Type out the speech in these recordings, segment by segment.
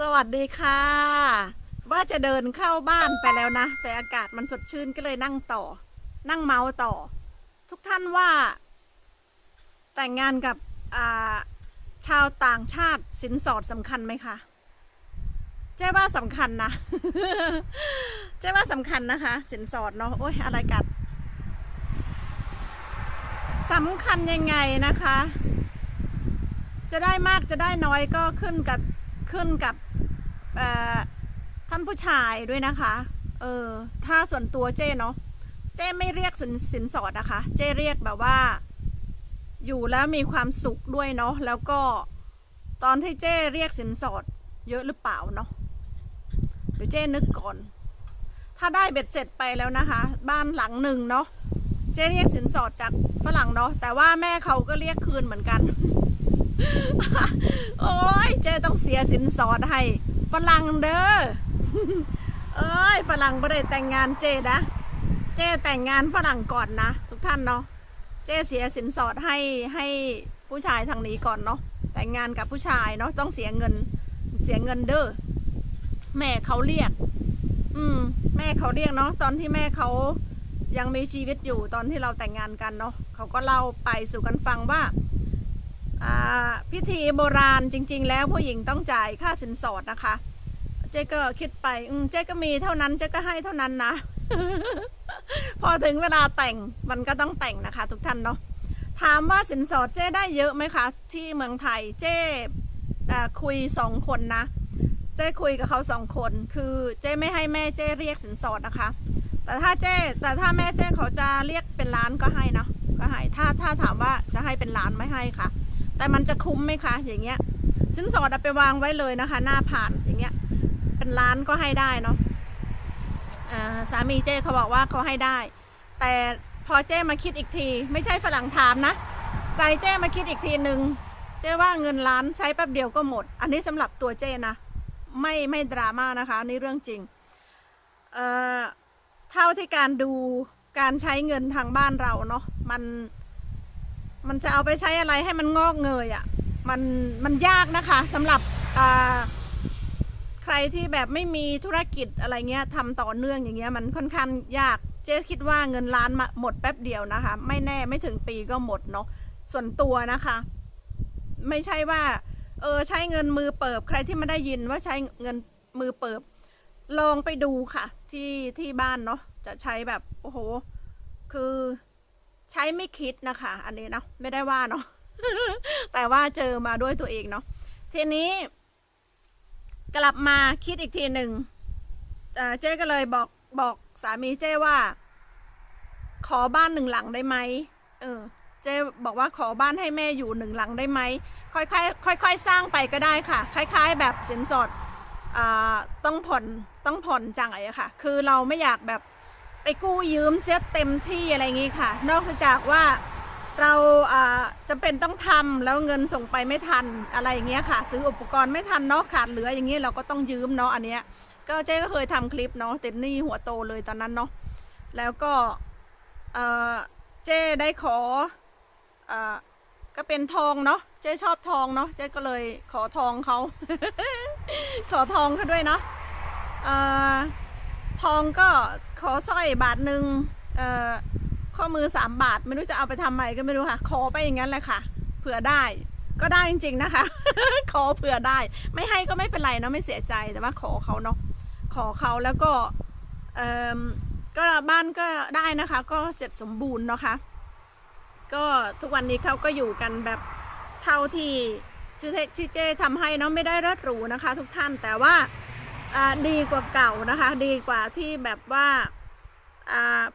สวัสดีค่ะ ว่าจะเดินเข้าบ้านไปแล้วนะ แต่อากาศมันสดชื่นก็เลยนั่งต่อ นั่งเมาต่อ ทุกท่านว่า แต่งงานกับาชาวต่างชาติสินสอดสำคัญไหมคะเจ๊ว่าสำคัญนะเจ๊ว่าสำคัญนะคะ สินสอดเนาะโอ้ยอะไรกัดสำคัญยังไงนะคะ จะได้มากจะได้น้อยก็ขึ้นกับ ขึ้นกับท่านผู้ชายด้วยนะคะ เออ ถ้าส่วนตัวเจ้เนาะ เจ้ไม่เรียกสินสินสอดนะคะ เจ้เรียกแบบว่า อยู่แล้วมีความสุขด้วยเนาะ แล้วก็ตอนที่เจ้เรียกสินสอด เยอะหรือเปล่าเนาะเดี๋ยวเจ้นึกก่อน ถ้าได้เบ็ดเสร็จไปแล้วนะคะ บ้านหลังหนึ่งเนาะ เจ้เรียกสินสอดจากฝรั่งเนาะ แต่ว่าแม่เขาก็เรียกคืนเหมือนกัน โอ้ยเจ๊ต้องเสียสินสอดให้ฝรั่งเด้อ เอ้ยฝรั่งไม่ได้แต่งงานเจ๊นะ เจ๊แต่งงานฝรั่งก่อนนะทุกท่านเนาะ เจ๊เสียสินสอดให้ให้ผู้ชายทางนี้ก่อนเนาะ แต่งงานกับผู้ชายเนาะต้องเสียเงินเสียเงินเด้อ แม่เขาเรียก อืม แม่เขาเรียกเนาะตอนที่แม่เขายังมีชีวิตอยู่ตอนที่เราแต่งงานกันเนาะเขาก็เล่าไปสู่กันฟังว่าอ่า พิธีโบราณจริง ๆ แล้วผู้หญิงต้องจ่ายค่าสินสอดนะคะ เจ๊ก็คิดไปเจ๊ก็มีเท่านั้นเจ๊ก็ให้เท่านั้นนะ พอถึงเวลาแต่งมันก็ต้องแต่งนะคะ ทุกท่านเนาะถามว่าสินสอดเจ๊ได้เยอะไหมคะ ที่เมืองไทยเจ๊คุยสองคนนะ เจ๊คุยกับเขาสองคน คือเจ๊ไม่ให้แม่เจ๊เรียกสินสอดนะคะ แต่ถ้าเจ๊แต่ถ้าแม่เจ๊เขาจะเรียกเป็นล้านก็ให้นะก็ให้ถ้าถ้าถามว่าจะให้เป็นล้านไม่ให้ค่ะ แต่มันจะคุ้มไหมคะ อย่างเงี้ยสินสอดเอาไปวางไว้เลยนะคะ หน้าผ่านอย่างเงี้ย เป็นล้านก็ให้ได้เนาะสามีเจ้เขาบอกว่าเขาให้ได้ แต่พอเจ้มาคิดอีกที ไม่ใช่ฝรั่งถามนะ ใจเจ้มาคิดอีกทีหนึ่งเจ้ว่าเงินล้านใช้แป๊บเดียวก็หมด อันนี้สำหรับตัวเจ้นะ ไม่ไม่ดราม่านะคะนี่เรื่องจริงเท่าที่การดูการใช้เงินทางบ้านเราเนาะมัน มันจะเอาไปใช้อะไรให้มันงอกเงยอะ่ะมันมันยากนะคะสำหรับใครที่แบบไม่มีธุรกิจอะไรเงี้ยทำต่อเนื่องอย่างเงี้ยมันค่อนข้างยากเจ๊คิดว่าเงินล้านมาหมดแป๊บเดียวนะคะ ไม่แน่ไม่ถึงปีก็หมดเนาะส่วนตัวนะคะ ไม่ใช่ว่า เออใช้เงินมือเปิบ ใครที่ไม่ได้ยินว่าใช้เงินมือเปิบ ลองไปดูค่ะ ที่ที่บ้านเนาะจะใช้แบบโอ้โห คือ ใช้ไม่คิดนะคะ อันนี้เนาะไม่ได้ว่าเนาะแต่ว่าเจอมาด้วยตัวเองเนาะทีนี้ กลับมาคิดอีกทีหนึ่งเจ๊ก็เลยบอกบอกสามีเจ๊ว่า ขอบ้านหนึ่งหลังได้ไหมเออเจ๊บอกว่าขอบ้านให้แม่อยู่หนึ่งหลังได้ไหมค่อยๆค่อยๆสร้างไปก็ได้ค่ะ คล้าย ๆ แบบสินสอดอ่าต้องผ่อนต้องผ่อนจ่ายอะค่ะ คือเราไม่อยากแบบ ไปกู้ยืมเสียเต็มที่อะไรอย่างงี้ค่ะ นอกจากว่าเราอ่าจำเป็นต้องทำแล้วเงินส่งไปไม่ทันอะไรอย่างเงี้ยค่ะ ซื้ออุปกรณ์ไม่ทันเนาะขาดเหลืออย่างเงี้ยเราก็ต้องยืมเนาะอันเนี้ยก็เจ๊ก็เคยทำคลิปเนาะเต็นหนี่หัวโตเลยตอนนั้นเนาะแล้วก็เจ๊ได้ขออก็เป็นทองเนาะเจ๊ชอบทองเนาะเจ๊ก็เลยขอทองเขาขอทองเขาด้วยเนาะทองก็ ขอสร้อยบาทหนึ่งเอ่อข้อมือสามบาท ไม่รู้จะเอาไปทำไมก็ไม่รู้ค่ะ ขอไปอย่างนั้นแหละค่ะ เผื่อได้ ก็ได้จริง ๆนะคะ ขอเผื่อได้ ไม่ให้ก็ไม่เป็นไรเนาะไม่เสียใจแต่ว่าขอเขาเนาะขอเขาแล้วก็เอ่มก็บ้านก็ได้นะคะ ก็เสร็จสมบูรณ์เนาะคะ ก็ทุกวันนี้เขาก็อยู่กันแบบเท่าที่ที่เจที่เจทำให้เนาะไม่ได้รดหรูนะคะ ทุกท่านแต่ว่าดีกว่าเก่านะคะ ดีกว่าที่แบบว่า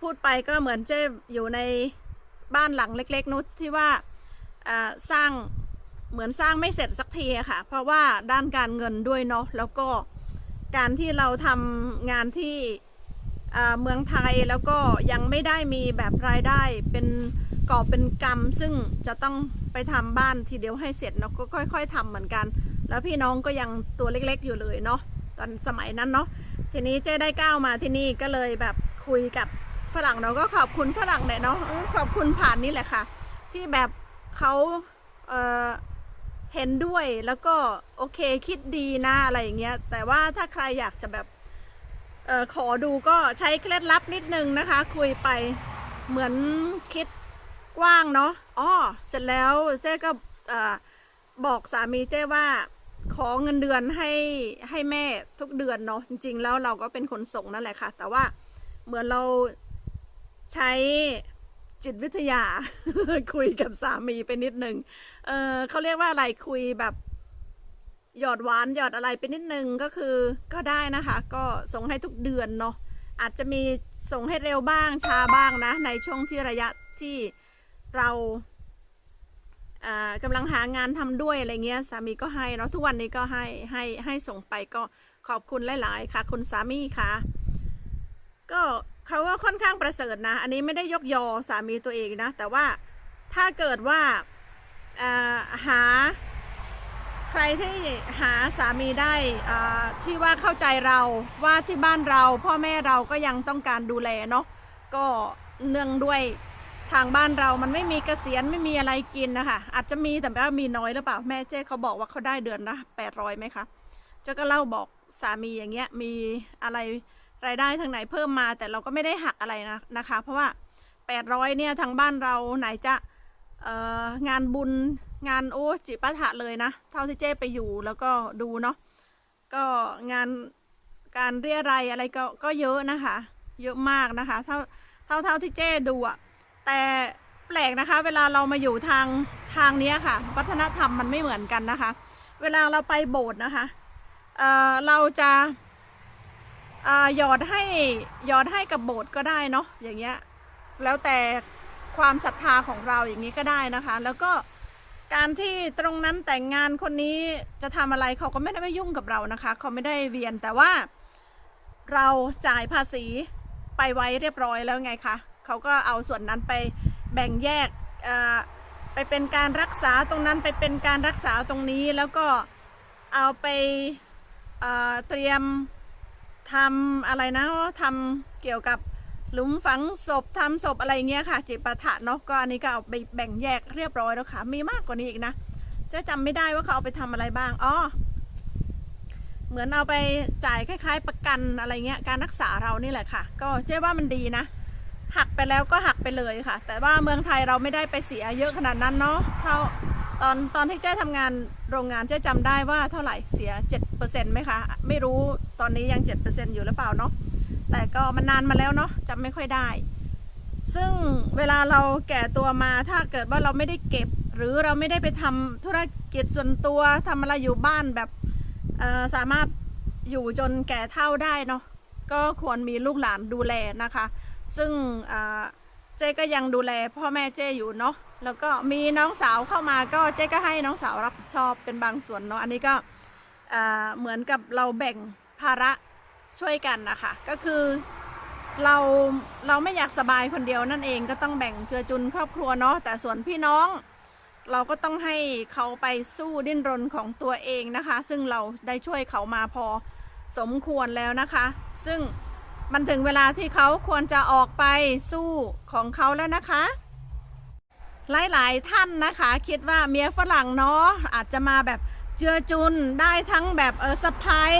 พูดไปก็เหมือนเจ๊อยู่ในบ้านหลังเล็ก ๆ นุชที่ว่าสร้างเหมือนสร้างไม่เสร็จสักทีอะค่ะ เพราะว่าด้านการเงินด้วยเนาะแล้วก็การที่เราทำงานที่เมืองไทยแล้วก็ยังไม่ได้มีแบบรายได้เป็นกอเป็นกำซึ่งจะต้องไปทำบ้านทีเดียวให้เสร็จเนาะก็ค่อย ๆทำเหมือนกัน แล้วพี่น้องก็ยังตัวเล็ก ๆ อยู่เลยเนาะตอนสมัยนั้นเนาะ ทีนี้เจ๊ได้ก้าวมาที่นี่ก็เลยแบบคุยกับฝรั่งเนาะก็ขอบคุณฝรั่งเนี่ยเนาะขอบคุณผ่านนี่แหละค่ะ ที่แบบเขาเออเห็นด้วยแล้วก็โอเคคิดดีนะอะไรอย่างเงี้ยแต่ว่าถ้าใครอยากจะแบบออขอดูก็ใช้เคล็ดลับนิดนึงนะคะ คุยไปเหมือนคิดกว้างเนาะอ๋อเสร็จแล้วเจ๊ก็ออบอกสามีเจ๊ว่า ขอเงินเดือนให้ให้แม่ทุกเดือนเนาะจริง ๆ แล้วเราก็เป็นคนส่งนั่นแหละค่ะ แต่ว่าเหมือนเราใช้จิตวิทยาคุยกับสามีไปนิดนึงเออเขาเรียกว่าอะไรคุยแบบหยอดหวานหยอดอะไรไปนิดนึงก็คือก็ได้นะคะ ก็ส่งให้ทุกเดือนเนาะอาจจะมีส่งให้เร็วบ้างช้าบ้างนะ ในช่วงที่ระยะที่เรา อ่ากำลังหางานทำด้วยอะไรเงี้ยสามีก็ให้เนาะทุกวันนี้ก็ให้ให้ให้ส่งไปก็ขอบคุณหลาย ๆ ค่ะ คุณสามีค่ะ ก็เขาก็ค่อนข้างประเสริฐนะ อันนี้ไม่ได้ยกยอสามีตัวเองนะ แต่ว่าถ้าเกิดว่าอ่าหาใครที่หาสามีได้อ่าที่ว่าเข้าใจเราว่าที่บ้านเราพ่อแม่เราก็ยังต้องการดูแลเนาะก็เนื่องด้วย ทางบ้านเรามันไม่มีเกษียณไม่มีอะไรกินนะคะ อาจจะมีแต่ว่ามีน้อยหรือเปล่าแม่เจ๊เขาบอกว่าเขาได้เดือนละแปดร้อยไหมคะเจ้าก็เล่าบอกสามีอย่างเงี้ยมีอะไรรายได้ทางไหนเพิ่มมา แต่เราก็ไม่ได้หักอะไรนะนะคะ เพราะว่าแปดร้อยเนี่ยทางบ้านเราไหนจะงานบุญงานโอ้จิปาถะเลยนะ เท่าที่เจ้ไปอยู่แล้วก็ดูเนาะก็งานการเรียอะไรยอะไรก็ก็เยอะนะคะ เยอะมากนะคะ เท่าเท่าเท่าที่เจ้ดูอะ แต่แปลกนะคะ เวลาเรามาอยู่ทางทางนี้ค่ะ วัฒนธรรมมันไม่เหมือนกันนะคะ เวลาเราไปโบสถ์นะคะเเราจะหยอดให้หยอดให้กับโบสถ์ก็ได้เนาะอย่างเงี้ยแล้วแต่ความศรัทธาของเราอย่างนี้ก็ได้นะคะ แล้วก็การที่ตรงนั้นแต่งงานคนนี้จะทำอะไรเขาก็ไม่ได้ไม่ยุ่งกับเรานะคะ เขาไม่ได้เวียนแต่ว่าเราจ่ายภาษีไปไว้เรียบร้อยแล้วไงคะ เขาก็เอาส่วนนั้นไปแบ่งแยกไปเป็นการรักษาตรงนั้นไปเป็นการรักษาตรงนี้แล้วก็เอาไปเเตรียมทำอะไรนะทำเกี่ยวกับหลุมฝังศพทำศพอะไรเงี้ยค่ะจิปาถะเนาะก็อันนี้ก็เอาไปแบ่งแยกเรียบร้อยแล้วค่ะ มีมากกว่านี้อีกนะเจะจำไม่ได้ว่าเขาเอาไปทำอะไรบ้างอ๋อเหมือนเอาไปจ่ายคล้าย ๆ ประกันอะไรเงี้ยการรักษาเรานี่แหละค่ะ ก็เจ๊ว่ามันดีนะ หักไปแล้วก็หักไปเลยค่ะ แต่ว่าเมืองไทยเราไม่ได้ไปเสียเยอะขนาดนั้นเนาะเท่าตอนตอนที่เจ๊ทำงานโรงงานเจ๊จำได้ว่าเท่าไหร่เสีย7%ไหมคะไม่รู้ตอนนี้ยัง 7%อยู่หรือเปล่าเนาะแต่ก็มันนานมาแล้วเนาะจำไม่ค่อยได้ ซึ่งเวลาเราแก่ตัวมาถ้าเกิดว่าเราไม่ได้เก็บ หรือเราไม่ได้ไปทำธุรกิจส่วนตัวทำอะไรอยู่บ้านแบบสามารถอยู่จนแก่เท่าได้เนาะก็ควรมีลูกหลานดูแลนะคะ ซึ่งเจ๊ก็ยังดูแลพ่อแม่เจ๊อยู่เนาะแล้วก็มีน้องสาวเข้ามาก็เจ๊ก็ให้น้องสาวรับผิดชอบเป็นบางส่วนเนาะอันนี้ก็เหมือนกับเราแบ่งภาระช่วยกันนะคะก็คือเราเราไม่อยากสบายคนเดียวนั่นเองก็ต้องแบ่งเจือจุนครอบครัวเนาะแต่ส่วนพี่น้อง เราก็ต้องให้เขาไปสู้ดิ้นรนของตัวเองนะคะ ซึ่งเราได้ช่วยเขามาพอสมควรแล้วนะคะ ซึ่ง มันถึงเวลาที่เขาควรจะออกไปสู้ของเขาแล้วนะคะ หลายๆท่านนะคะ คิดว่าเมียฝรั่งเนาะอาจจะมาแบบเจือจุนได้ทั้งแบบเออสะพาย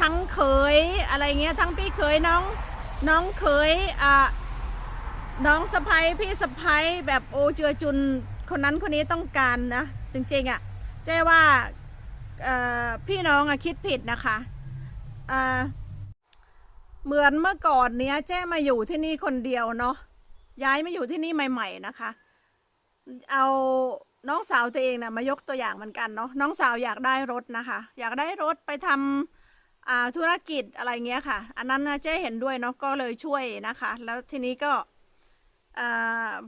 ทั้งเขยอะไรเงี้ยทั้งพี่เขยน้องน้องเขยอ่าน้องสะพ้ยพี่สะพ้ยแบบโอเจือจุนคนนั้นคนนี้ต้องการนะจริงๆอะ่ะเจ๊ว่าพี่น้องอะคิดผิดนะคะ เหมือนเมื่อก่อนเนี้ยเจ๊มาอยู่ที่นี่คนเดียวเนาะย้ายมาอยู่ที่นี่ใหม่ ๆนะคะ เอาน้องสาวตัวเองนะมายกตัวอย่างเหมือนกันเนาะน้องสาวอยากได้รถนะคะ อยากได้รถไปทำธุรกิจอะไรเงี้ยค่ะ อันนั้นนะเจ๊เห็นด้วยเนาะก็เลยช่วยนะคะ แล้วทีนี้ก็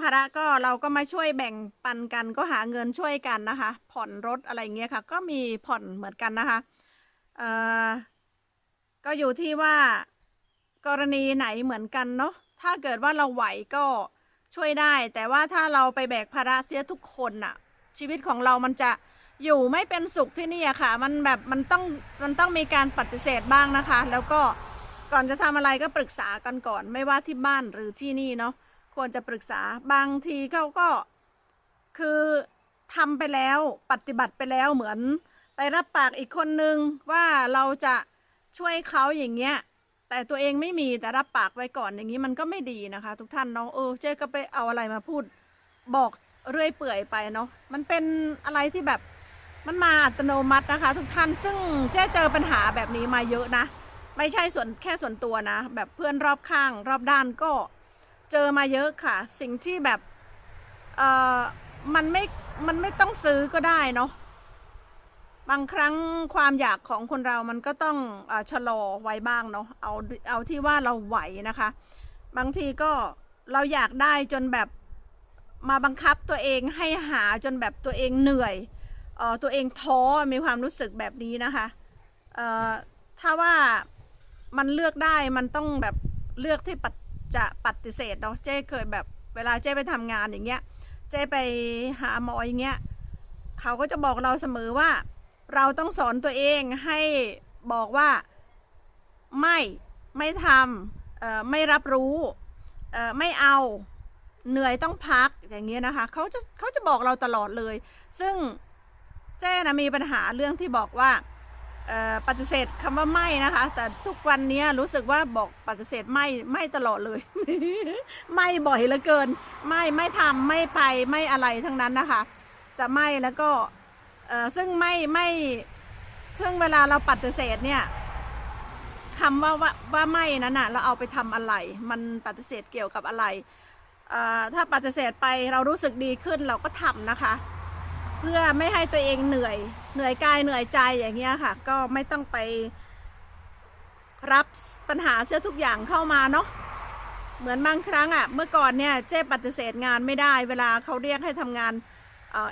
ภาระก็เราก็มาช่วยแบ่งปันกันก็หาเงินช่วยกันนะคะ ผ่อนรถอะไรเงี้ยค่ะ ก็มีผ่อนเหมือนกันนะคะก็อยู่ที่ว่า กรณีไหนเหมือนกันเนาะถ้าเกิดว่าเราไหวก็ช่วยได้ แต่ว่าถ้าเราไปแบกภาระเสียทุกคนน่ะชีวิตของเรามันจะอยู่ไม่เป็นสุขที่นี่อะค่ะ มันแบบมันต้องมันต้องมีการปฏิเสธบ้างนะคะ แล้วก็ก่อนจะทำอะไรก็ปรึกษากันก่อน ไม่ว่าที่บ้านหรือที่นี่เนาะควรจะปรึกษาบางทีเขาก็คือทำไปแล้วปฏิบัติไปแล้วเหมือนไปรับปากอีกคนนึงว่าเราจะช่วยเขาอย่างเงี้ย แต่ตัวเองไม่มีแต่รับปากไว้ก่อนอย่างนี้มันก็ไม่ดีนะคะ ทุกท่านเนาะเออเจ๊ก็ไปเอาอะไรมาพูดบอกเรื่อยเปื่อยไปเนาะมันเป็นอะไรที่แบบมันมาอัตโนมัตินะคะ ทุกท่านซึ่งเจ๊เจอปัญหาแบบนี้มาเยอะนะ ไม่ใช่ส่วนแค่ส่วนตัวนะ แบบเพื่อนรอบข้าง รอบด้านก็เจอมาเยอะค่ะ สิ่งที่แบบเออมันไม่มันไม่ต้องซื้อก็ได้เนาะ บางครั้งความอยากของคนเรามันก็ต้องอชะลอไว้บ้างเนาะเอาเอาที่ว่าเราไหวนะคะ บางทีก็เราอยากได้จนแบบมาบังคับตัวเองให้หาจนแบบตัวเองเหนื่อยออตัวเองท้อมีความรู้สึกแบบนี้นะคะถ้าว่ามันเลือกได้มันต้องแบบเลือกที่ปจะปฏิเสธเนาะเจ้เคยแบบเวลาเจ้ไปทำงานอย่างเงี้ย เจ้ไปหาหมออย่างเงี้ยเขาก็จะบอกเราเสมอว่า เราต้องสอนตัวเองให้บอกว่าไม่ไม่ทำไม่รับรู้ไม่เอาเหนื่อยต้องพักอย่างเงี้ยนะคะเขาจะเขาจะบอกเราตลอดเลย ซึ่งเจ้นะมีปัญหาเรื่องที่บอกว่าปฏิเสธคำว่าไม่นะคะ แต่ทุกวันนี้รู้สึกว่าบอกปฏิเสธไม่ไม่ตลอดเลย ไม่บ่อยเหลือเกิน ไม่ไม่ทำไม่ไปไม่อะไรทั้งนั้นนะคะ จะไม่แล้วก็ เอ่อซึ่งไม่ไม่ซึ่งเวลาเราปฏิเสธเนี่ยคำว่าว่าว่าไม่นั้นน่ะเราเอาไปทำอะไร มันปฏิเสธเกี่ยวกับอะไรเอ่อถ้าปฏิเสธไปเรารู้สึกดีขึ้นเราก็ทำนะคะ เพื่อไม่ให้ตัวเองเหนื่อยเหนื่อยกายเหนื่อยใจอย่างเงี้ยค่ะ ก็ไม่ต้องไปรับปัญหาเสียทุกอย่างเข้ามาเนาะเหมือนบางครั้งอะ่ะเมื่อก่อนเนี่ยเจ๊ปฏิเสธงานไม่ได้ เวลาเขาเรียกให้ทำงาน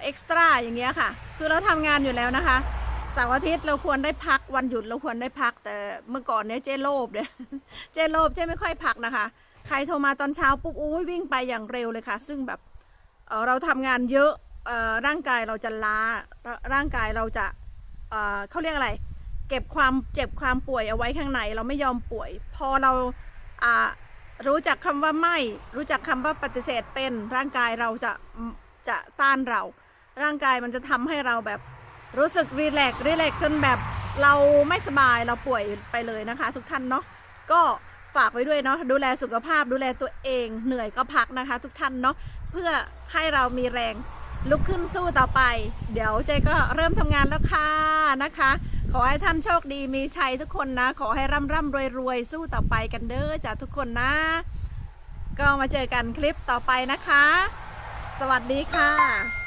เอ็กซ์ตร้าอย่างเงี้ยค่ะ คือเราทำงานอยู่แล้วนะคะเสาร์อาทิตย์เราควรได้พักวันหยุดเราควรได้พักแต่เมื่อก่อนเนี้ยเจ๊โลภเนี่ยเจ๊โลภเจ๊ไม่ค่อยพักนะคะ ใครโทรมาตอนเช้าปุ๊บอุ้ยวิ่งไปอย่างเร็วเลยค่ะ ซึ่งแบบเเราทำงานเยอะเอ่อร่างกายเราจะล้าร่าร่างกายเราจะเอ่อเขาเรียกอะไร เก็บความเจ็บความป่วยเอาไว้ข้างในเราไม่ยอมป่วย พอเราอ่ารู้จักคำว่าไม่ รู้จักคำว่าปฏิเสธเป็นร่างกายเราจะ จะต้านเรา ร่างกายมันจะทำให้เราแบบรู้สึกรีแลกซ์รีแลกซ์จนแบบเราไม่สบายเราป่วยไปเลยนะคะ ทุกท่านเนาะก็ฝากไว้ด้วยเนาะดูแลสุขภาพดูแลตัวเองเหนื่อยก็พักนะคะ ทุกท่านเนาะเพื่อให้เรามีแรงลุกขึ้นสู้ต่อไป เดี๋ยวเจก็เริ่มทำงานแล้วค่ะนะคะ ขอให้ท่านโชคดีมีชัยทุกคนนะ ขอให้ร่ำร่ำรวยรวยสู้ต่อไปกันเด้อจ้ะทุกคนนะ ก็มาเจอกันคลิปต่อไปนะคะ สวัสดีค่ะ